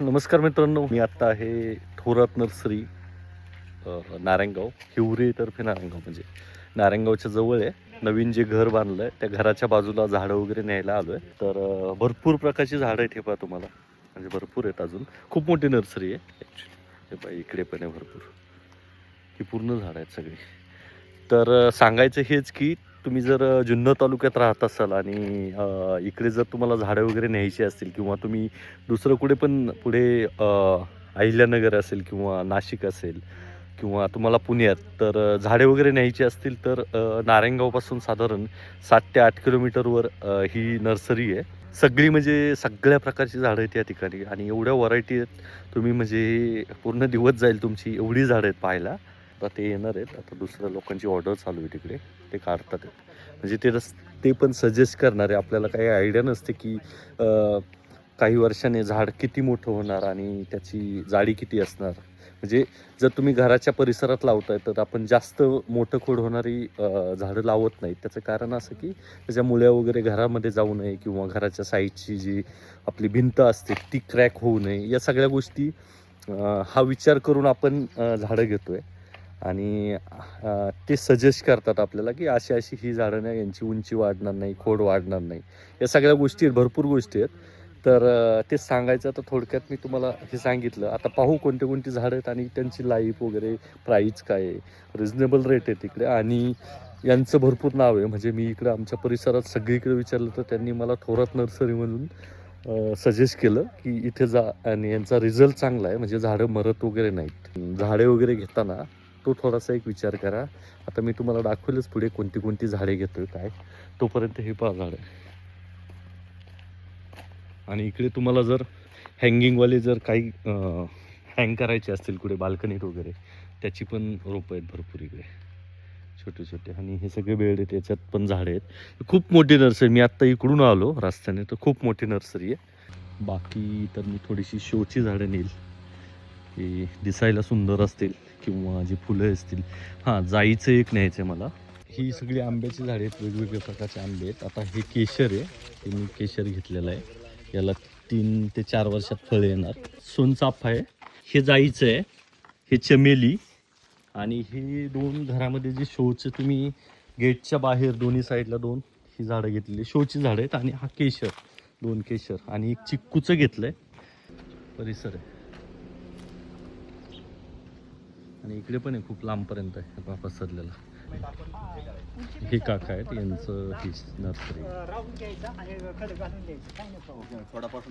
नमस्कार मित्रांनो मी आत्ता आहे थोरात नर्सरी अ, नारायणगाव हिवरेतर्फे नारायणगाव म्हणजे. नारायणगावच्या जवळ आहे. नवीन जे घर बांधलं आहे त्या घराच्या बाजूला झाडं वगैरे न्यायला आलो आहे तर भरपूर प्रकारची झाडं आहेत हे पहा तुम्हाला. म्हणजे भरपूर आहेत अजून. खूप मोठी नर्सरी आहे ॲक्च्युली हे पहा इकडे पण आहे भरपूर. ही पूर्ण झाडं आहेत सगळी. तर सांगायचं हेच की तुम्ही जर जुन्नर तालुक्यात राहत असाल आणि इकडे जर तुम्हाला झाडं वगैरे न्यायची असतील किंवा तुम्ही दुसरं कुठे पण पुढे अहिल्यानगर असेल किंवा नाशिक असेल किंवा तुम्हाला पुण्यात तर झाडे वगैरे न्यायची असतील तर नारायणगावपासून साधारण सात ते आठ किलोमीटरवर ही नर्सरी आहे. सगळी म्हणजे सगळ्या प्रकारची झाडं आहेत या ठिकाणी आणि एवढ्या व्हरायटी आहेत. तुम्ही म्हणजे पूर्ण दिवस जाईल तुमची एवढी झाडं आहेत पाहायला. आता ते येणार आहेत. आता दुसऱ्या लोकांची ऑर्डर चालू आहे तिकडे. ते काढतात आहेत. म्हणजे ते रस ते पण सजेस्ट करणारे आपल्याला काही आयडिया नसते की काही वर्षाने झाड किती मोठं होणार आणि त्याची जाडी किती असणार. म्हणजे जर तुम्ही घराच्या परिसरात लावताय तर आपण जास्त मोठं खोड होणारी झाडं लावत नाहीत. त्याचं कारण असं की त्याच्या मुळ्या वगैरे घरामध्ये जाऊ नये किंवा घराच्या साईडची जी आपली भिंत असते ती क्रॅक होऊ नये. या सगळ्या गोष्टी हा विचार करून आपण झाडं घेतो आहे आणि ते सजेस्ट करतात आपल्याला की अशी अशी ही झाडं नाही यांची उंची वाढणार नाही खोड वाढणार नाही. या सगळ्या गोष्टी आहेत भरपूर गोष्टी आहेत. तर ते सांगायचं तर थोडक्यात मी तुम्हाला हे सांगितलं. आता पाहू कोणते कोणती झाडं आहेत आणि त्यांची लाईफ वगैरे प्राईज काय आहे. रिजनेबल रेट आहे तिकडे. आणि यांचं भरपूर नाव आहे. म्हणजे मी इकडे आमच्या परिसरात सगळीकडे विचारलं तर त्यांनी मला थोरात नर्सरीमधून सजेस्ट केलं की इथे जा आणि यांचा रिझल्ट चांगला आहे. म्हणजे झाडं मरत वगैरे नाहीत. झाडे वगैरे घेताना तो थोडासा एक विचार करा. आता मी तुम्हाला दाखवेलच पुढे कोणती कोणती झाडे घेतोय काय. तोपर्यंत हे पहा झाडं. आणि इकडे तुम्हाला जर हँगिंगवाले जर काही हँग करायचे असतील कुठे बाल्कनीत वगैरे त्याची पण रोपं आहेत भरपूर इकडे. छोटे छोटे. आणि हे सगळे बेड आहेत याच्यात पण झाडे आहेत. खूप मोठी नर्सरी. मी आत्ता इकडून आलो रस्त्याने तर खूप मोठी नर्सरी आहे. बाकी तर मी थोडीशी शोची झाडं नेईल. की दिसायला सुंदर असतील. किंवा जी फुलं असतील. हां जाईचं एक न्यायचं आहे मला. ही सगळी आंब्याची झाडे आहेत वेगवेगळ्या प्रकारचे आंबे आहेत. आता हे केशर आहे. हे मी केशर घेतलेलं आहे. याला तीन ते चार वर्षात फळ येणार. सोनचाफा आहे. हे जाईचं आहे. हे चमेली. आणि हे दोन घरामध्ये जे शोचं तुम्ही गेटच्या बाहेर दोन्ही साईडला दोन ही झाडं घेतलेली. शोची झाडं आहेत आणि हा केशर दोन केशर. आणि एक चिक्कूचं घेतलं आहे परिसर आहे. आणि इकडे पण आहे खूप लांबपर्यंत आहे हा पसरलेला हे काका आहेत यांचं ही नर्सरी.